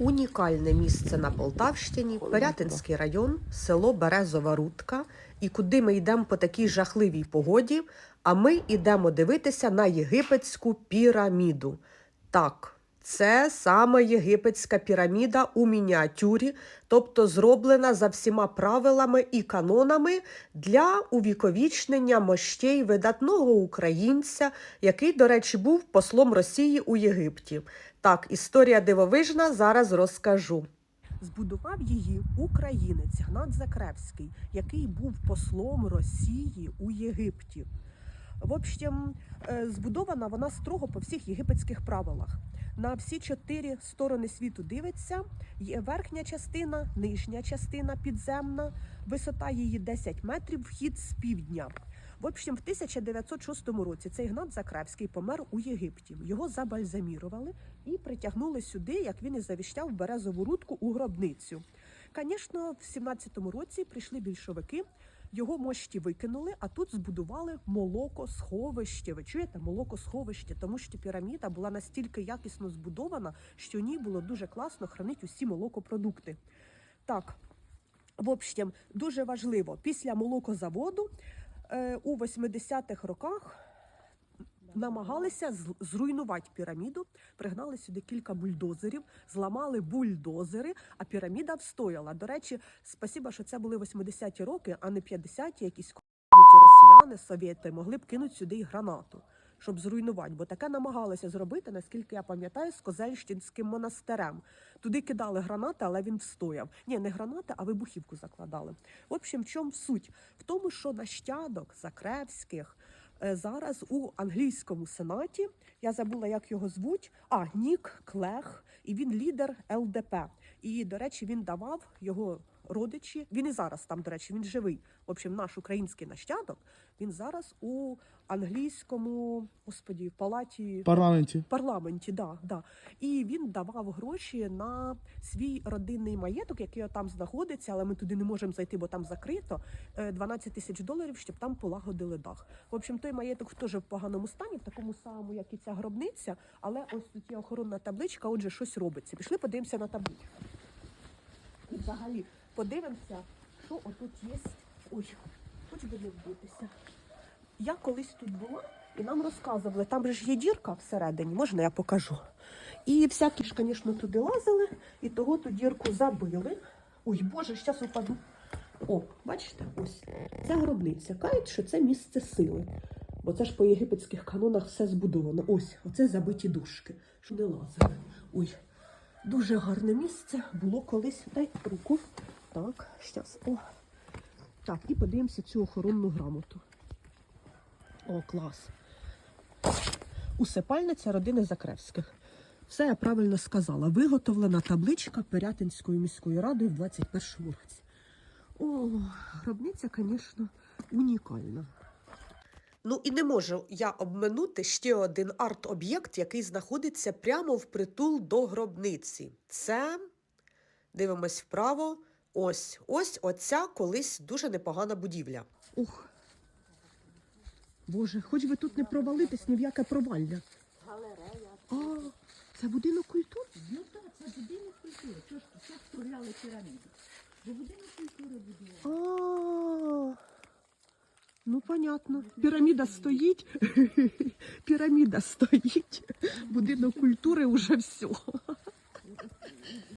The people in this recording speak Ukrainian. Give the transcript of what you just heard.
Унікальне місце на Полтавщині, Пирятинський район, село Березова Рудка. І куди ми йдемо по такій жахливій погоді? А ми йдемо дивитися на єгипетську піраміду. Так, це саме єгипетська піраміда у мініатюрі, тобто зроблена за всіма правилами і канонами для увіковічнення мощей видатного українця, який, до речі, був послом Росії у Єгипті. Так, історія дивовижна, зараз розкажу. Збудував її українець Гнат Закревський, який був послом Росії у Єгипті. В общем, е, збудована вона строго по всіх єгипетських правилах. На всі чотири сторони світу дивиться. Є верхня частина, нижня частина підземна, висота її 10 метрів, вхід з півдня. В общем, в 1906 році цей Гнат Закревський помер у Єгипті. Його забальзамірували і притягнули сюди, як він і завіщав, березову рудку у гробницю. Звісно, в 17-му році прийшли більшовики. Його мощі викинули, а тут збудували молокосховище. Ви чуєте, молокосховище, тому що піраміда була настільки якісно збудована, що в ній було дуже класно хранити усі молокопродукти. Так, в общем, дуже важливо, після молокозаводу е, у 80-х роках намагалися зруйнувати піраміду, пригнали сюди кілька бульдозерів, зламали бульдозери, а піраміда встояла. До речі, спасіба, що це були 80-ті роки, а не 50-ті, якісь кі росіяни, совєти могли б кинути сюди і гранату. Щоб зруйнувати, бо таке намагалися зробити, наскільки я пам'ятаю, з Козельщинським монастирем. Туди кидали гранати, але він встояв. Ні, не гранати, а вибухівку закладали. В общем, в чому суть? В тому, що нащадок Закревських зараз у англійському сенаті. Я забула, як його звуть. А Нік Клех, і він лідер ЛДП. І, до речі, він давав його родичі. Він і зараз там, до речі, він живий. В общем, наш український нащадок. Він зараз у англійському господі палаті парламенті. парламенті, да, да. І він давав гроші на свій родинний маєток, який там знаходиться, але ми туди не можемо зайти, бо там закрито. е, 12 тисяч доларів, щоб там полагодили дах. В общем, той маєток теж в поганому стані, в такому самому, як і ця гробниця. Але ось тут є охоронна табличка, отже, щось робиться. Пішли, подивимося на табличку. І взагалі подивимося, що отут є. Ой, хоч би не вбитися. Я колись тут була, і нам розказували, там же ж є дірка всередині, можна я покажу. І всякі ж, звісно, туди лазили, і того ту дірку забили. Ой, Боже, зараз упаду. О, бачите, ось це гробниця. Кажуть, що це місце сили. Бо це ж по єгипетських канонах все збудовано. Ось, оце забиті дужки, що не лазили. Ой, дуже гарне місце було колись. Дай руку. Так, зараз. О. Так, і подивимося цю охоронну грамоту. О, клас. Усипальниця родини Закревських. Все я правильно сказала. Виготовлена табличка Пирятинської міської ради в 21 році. О, гробниця, звісно, унікальна. Ну і не можу я обминути ще один арт-об'єкт, який знаходиться прямо впритул до гробниці. Це дивимось вправо. Ось, ось оця колись дуже непогана будівля. Ух. Боже, хоч би тут не провалитись ні в яке провалля. Галерея. А, це будинок культури? Ну так, це будинок культури. Чого ж чого справляли піраміду? Бо будинок культури будували. А, ну понятно. Піраміда стоїть. Піраміда стоїть. Будинок культури уже все.